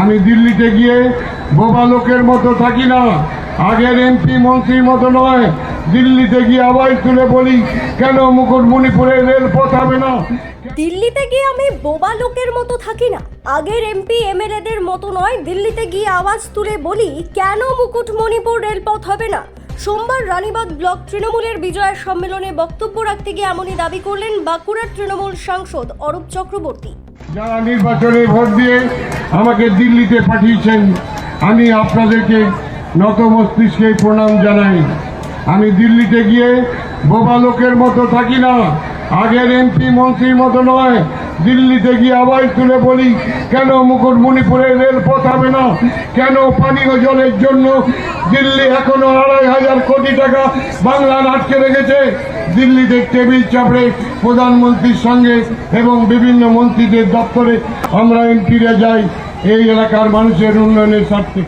আমি দিল্লিতে গিয়ে বোবা লোকের মতো থাকি না। আগের এমপি মন্ত্রীর মতো নয়। দিল্লিতে গিয়ে আওয়াজ তুলে বলি কেন মুকুটমণিপুরে রেলপথ হবে না? দিল্লিতে গিয়ে আমি বোবা লোকের মতো থাকি না। আগের এমপি এমএলএদের মতো নয়। দিল্লিতে গিয়ে আওয়াজ তুলে বলি কেন মুকুটমণিপুর রেলপথ হবে না? সোমবার রানীবাগ ব্লক তৃণমূলের বিজয় সম্মেলনে বক্তব্য রাখতে গিয়ে এমনই দাবি করলেন বাঁকুড়ার তৃণমূল সাংসদ অরূপ চক্রবর্তী। যারা নির্বাচনে ভোট দিয়ে আমাকে দিল্লিতে পাঠিয়েছেন। আমি আপনাদেরকে নত মস্তিষ্কে প্রণাম জানাই। আমি দিল্লিতে গিয়ে বোবা লোকের মতো থাকি না। আগের এমপি মন্ত্রীর মতো নয়, দিল্লিতে গিয়ে আওয়াজ তুলে বলি, কেন মুকুটমণিপুরে রেলপথ হবে না? কেন পানীয় জলের জন্য দিল্লি এখনও আড়াই হাজার কোটি টাকা বাংলার আটকে রেখেছে? দিল্লিতে টেবিল চাপড়ে প্রধানমন্ত্রীর সঙ্গে এবং বিভিন্ন মন্ত্রীদের দপ্তরে আমরা এমপিরা যাই। এই এলাকার মানুষের উন্নয়নের স্বার্থে।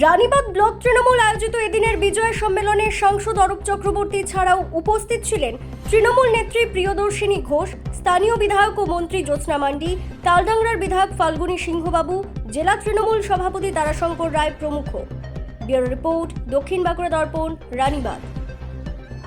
রানীবাগ ব্লক তৃণমূল আয়োজিত এদিনের বিজয় সম্মেলনে সাংসদ অরূপ চক্রবর্তী ছাড়াও উপস্থিত ছিলেন তৃণমূল নেত্রী প্রিয়দর্শিনী ঘোষ, স্থানীয় বিধায়ক ও মন্ত্রী জ্যোৎস্না মান্ডি, তালডাংরার বিধায়ক ফাল্গুনী সিংহবাবু, জেলা তৃণমূল সভাপতি তারাশঙ্কর রায় প্রমুখ। ব্যুরো রিপোর্ট, দক্ষিণ বাঁকুড়া দর্পণ রানীবাগ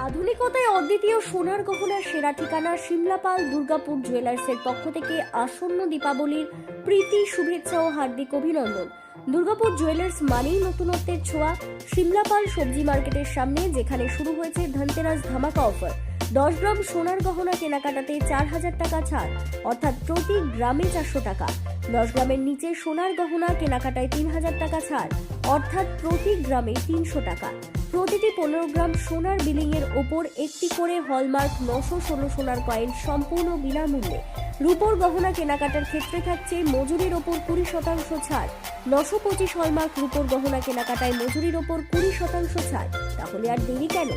আধুনিকতায় অদ্বিতীয় সোনার গহনার সেরা ঠিকানা সিমলাপাল দুর্গাপুর জুয়েলার্সের পক্ষ থেকে আসন্ন দীপাবলির প্রীতি, শুভেচ্ছা ও হার্দিক অভিনন্দন। দুর্গাপুর জুয়েলার্স মানেই নতুনত্বের ছোঁয়া। সিমলাপাল সবজি মার্কেটের সামনে, যেখানে শুরু হয়েছে ধনতেরাস ধামাকা অফার। দশ গ্রাম সোনার গহনা কেনাকাটাতে চার হাজার টাকা ছাড়, অর্থাৎ প্রতি গ্রামে চারশো টাকা। দশ গ্রামের নিচে সোনার গহনা কেনাকাটায় তিন হাজার টাকা ছাড়, অর্থাৎ প্রতি গ্রামে তিনশো টাকা। প্রতিটি পনেরো গ্রাম সোনার বিলিং এর ওপর একটি করে হলমার্ক নশো ষোলো সোনার কয়েন সম্পূর্ণ বিনামূল্যে। রূপোর গহনা কেনাকাটার ক্ষেত্রে থাকছে মজুরির ওপর কুড়ি শতাংশ ছাড়। নশো পঁচিশ হলমার্ক রূপোর গহনা কেনাকাটায় মজুরির ওপর কুড়ি শতাংশ ছাড়। তাহলে আর দেরি কেন?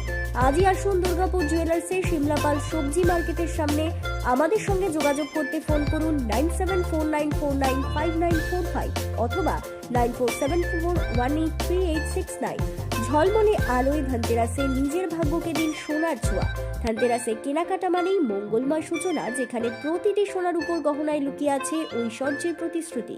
আজই আসুন দুর্গাপুর জুয়েলার্সে সিমলাপাল সবজি মার্কেটের সামনে। আমাদের সঙ্গে যোগাযোগ করতে ফোন করুন nine seven four nine four nine five nine four five অথবা nine four seven four one eight three eight six nine. ঝলমলে আলোয় ধনতেরাসে নিজের ভাগ্যকে দিন সোনার ছোঁয়া। ধনতেরাসে কেনাকাটা মানেই মঙ্গলময় সূচনা, যেখানে প্রতিটি সোনার উপর গহনায় লুকিয়ে আছে ঐশ্বর্যের প্রতিশ্রুতি।